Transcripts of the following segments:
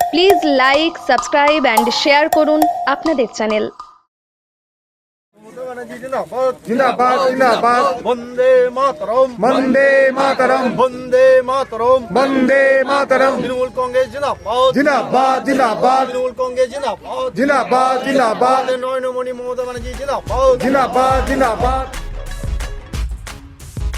Please like subscribe and share করুন আপনাদের channel জিন্দাবাদ জিন্দাবাদ। বন্দে মাতরম। বন্দে মাতরম। বন্দে মাতরম। বন্দে মাতরম। তৃণমূল কংগ্রেস জিন্দাবাদ। জিন্দাবাদ জিন্দাবাদ। তৃণমূল কংগ্রেস জিন্দাবাদ। জিন্দাবাদ জিন্দাবাদ। নরেন্দ্রমণি মমতা ব্যানার্জি জিন্দাবাদ। জিন্দাবাদ জিন্দাবাদ।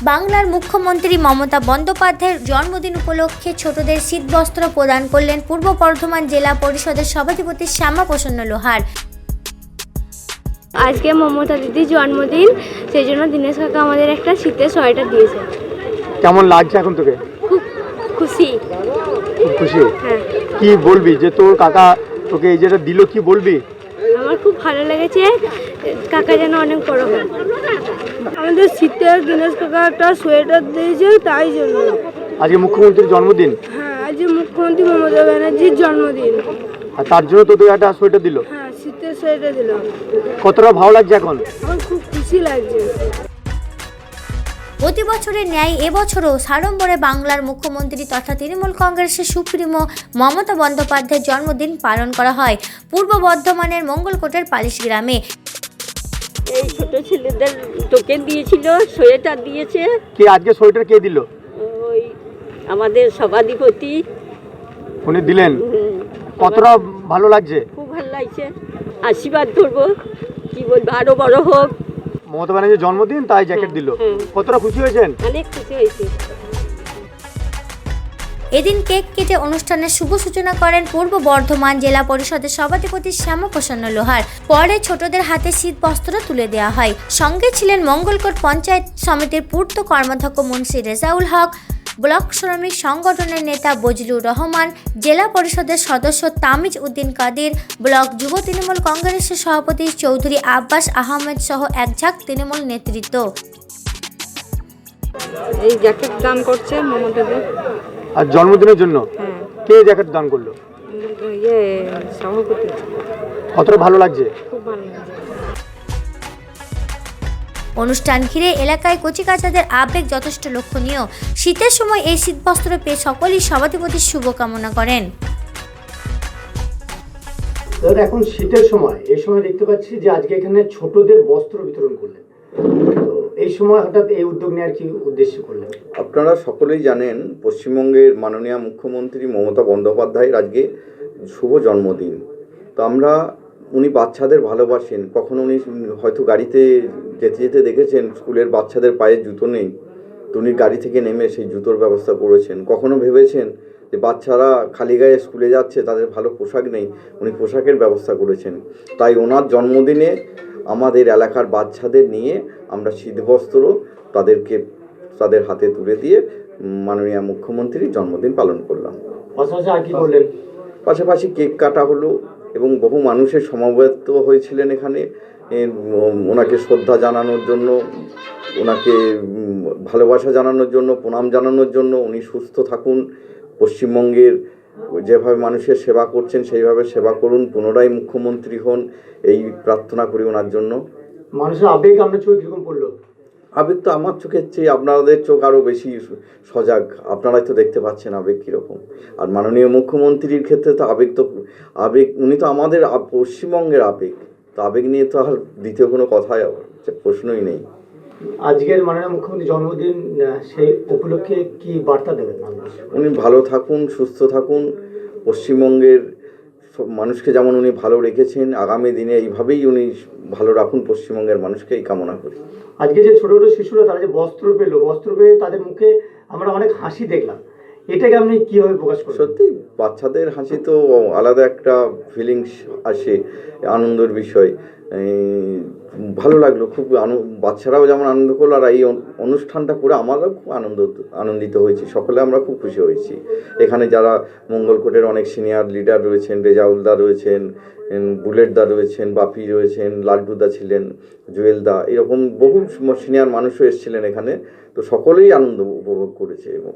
বাংলার মুখ্যমন্ত্রী মমতা বন্দ্যোপাধ্যায়ের জন্মদিন উপলক্ষে ছোটদের শীতবস্ত্র প্রদান করলেন পূর্ব বর্ধমান জেলা পরিষদের সভাধিপতি শ্যামা প্রসন্ন লোহার। আজকে মমতা দিদির জন্মদিন সেই জন্য দীনেশ কাকা আমাদের একটা শীতের সোয়েটার দিয়েছে। কেমন লাগছে এখন তোকে? খুব খুশি। খুব খুশি? হ্যাঁ। কি বলবি? যে তোর কাকা তোকে এই যেটা দিল কি বলবি? আমার খুব ভালো লেগেছে কাকা যেন অনেক বড় হয় আমাদের শীতের দীনেশ কাকা একটা সোয়েটার দিয়েছে তাই জন্য। আজকে মুখ্যমন্ত্রীর জন্মদিন? হ্যাঁ আজ মুখ্যমন্ত্রী মমতা ব্যানার্জির জন্মদিন। আর তার জন্য তো তোকে একটা সোয়েটার দিল? হ্যাঁ শীতের সোয়েটার দিলাম কতটা ভালো লাগছে এখন? আমার খুব খুশি লাগছে। প্রতি বছরের ন্যায় এবছরও সাড়ম্বরে বাংলার মুখ্যমন্ত্রী তথা তৃণমূল কংগ্রেসের সুপ্রিমো মমতা বন্দ্যোপাধ্যায়ের জন্মদিন পালন করা হয় পূর্ব বর্ধমানের মঙ্গলকোটের পালিশ গ্রামে। ছোট ছেলেদের টোকেন দিয়েছিল সোয়েটার দিয়েছে। কে আজকে সোয়েটার কে দিল? ওই আমাদের সভাধিপতি। উনি দিলেন। কতটা ভালো লাগছে? খুব ভালো লাগছে। আশীর্বাদ করব। কি বলব আরও বড় হোক। মমতা ব্যানার্জির জন্মদিন তাই জ্যাকেট দিল। কতটা খুশি হয়েছেন? অনেক খুশি হয়েছে। এদিন কেক কেটে অনুষ্ঠানের শুভ সূচনা করেন পূর্ব বর্ধমান জেলা পরিষদের সভাধিপতি শ্যামাপ্রসন্ন লোহার। পরে ছোটদের হাতে শীত বস্ত্র তুলে দেওয়া হয়। সঙ্গে ছিলেন মঙ্গলকোট পঞ্চায়েত সমিতির পূর্ত কর্মাধ্যক্ষ মুন্সি রেজাউল হক, ব্লক শ্রমিক সংগঠনের নেতা বজলুর রহমান, জেলা পরিষদের সদস্য তামিজ উদ্দিন কাদির, ব্লক যুব তৃণমূল কংগ্রেসের সভাপতি চৌধুরী আব্বাস আহমেদ সহ একঝাঁক তৃণমূল নেতৃত্ব। এই জ্যাকেট দান করছে মমতাদের আর জন্মদিনের জন্য কে জ্যাকেট দান করল? ইয়ে কতটা ভালো লাগছে? খুব ভালো লাগছে। অনুষ্ঠান ঘিরে এলাকায় কচিকাচাদের আবেগ যথেষ্ট লক্ষণীয়। শীতের সময় এই শীতবস্ত্র পেয়ে সকলেই সভাধিপতির শুভকামনা করেন। এখন শীতের সময়। এই সময় দেখতে পাচ্ছি যে আজকে এখানে ছোটদের বস্ত্র বিতরণ করলেন। এই সময় হঠাৎ এই উদ্যোগ নেওয়ার কি উদ্দেশ্য করলেন? আপনারা সকলেই জানেন, পশ্চিমবঙ্গের মাননীয় মুখ্যমন্ত্রী মমতা বন্দ্যোপাধ্যায়ের আজকে শুভ জন্মদিন। তো আমরা, উনি বাচ্চাদের ভালোবাসেন। কখনো উনি হয়তো গাড়িতে যেতে যেতে দেখেছেন, স্কুলের বাচ্চাদের পায়ে জুতো নেই। তো উনি গাড়ি থেকে নেমে সেই জুতোর ব্যবস্থা করেছেন। কখনো ভেবেছেন যে বাচ্চারা খালি গায়ে স্কুলে যাচ্ছে তাদের ভালো পোশাক নেই উনি পোশাকের ব্যবস্থা করেছেন। তাই ওনার জন্মদিনে আমাদের এলাকার বাচ্চাদের নিয়ে আমরা শীতবস্ত্র তাদেরকে তাদের হাতে তুলে দিয়ে মাননীয় মুখ্যমন্ত্রীর জন্মদিন পালন করলাম। পাশাপাশি কেক কাটা হলো এবং বহু মানুষের সমাবেত হয়েছিলেন এখানে। ওনাকে শ্রদ্ধা জানানোর জন্য ওনাকে ভালোবাসা জানানোর জন্য প্রণাম জানানোর জন্য উনি সুস্থ থাকুন। পশ্চিমবঙ্গের যেভাবে মানুষের সেবা করছেন সেইভাবে সেবা করুন পুনরায় মুখ্যমন্ত্রী হন এই প্রার্থনা করি ওনার জন্য। মানুষের আবেগ আপনার চোখে কীরকম পড়ল? আবেগ তো আমার চোখের চেয়ে আপনাদের চোখ আরও বেশি সজাগ। আপনারাই তো দেখতে পাচ্ছেন আবেগ কীরকম। আর মাননীয় মুখ্যমন্ত্রীর ক্ষেত্রে তো আবেগ তো আবেগ উনি তো আমাদের পশ্চিমবঙ্গের আবেগ। তো আবেগ নিয়ে তো আর দ্বিতীয় কোনো কথাই প্রশ্নই নেই। আজকের মাননীয় মুখ্যমন্ত্রী জন্মদিন সেই উপলক্ষে কি বার্তা দেবেন উনি ভালো থাকুন সুস্থ থাকুন। পশ্চিমবঙ্গের সব মানুষকে যেমন উনি ভালো রেখেছেন আগামী দিনে এইভাবেই উনি ভালো রাখুন পশ্চিমবঙ্গের মানুষকে এই কামনা করি। আজকে যে ছোট ছোট শিশুরা তারা যে বস্ত্র পেল বস্ত্র পেয়ে তাদের মুখে আমরা অনেক হাসি দেখলাম। এটাকে আপনি কীভাবে প্রকাশ করবেন? সত্যি, বাচ্চাদের হাসি তো আলাদা একটা ফিলিংস আসে, আনন্দের বিষয়। ভালো লাগল, খুব বাচ্চারাও যেমন আনন্দ করল, আর এই অনু- অনুষ্ঠানটা করে আমারও খুব আনন্দ, আনন্দিত হয়েছি। সকলে আমরা খুব খুশি হয়েছি। এখানে যারা মঙ্গলকোটের অনেক সিনিয়র লিডার রয়েছেন, রেজাউলদা রয়েছেন বুলেটদা রয়েছেন বাপি রয়েছেন, লাড্ডুদা ছিলেন, জুয়েলদা, এরকম বহু সিনিয়র মানুষও এসেছিলেন এখানে। তো সকলেই আনন্দ উপভোগ করেছে এবং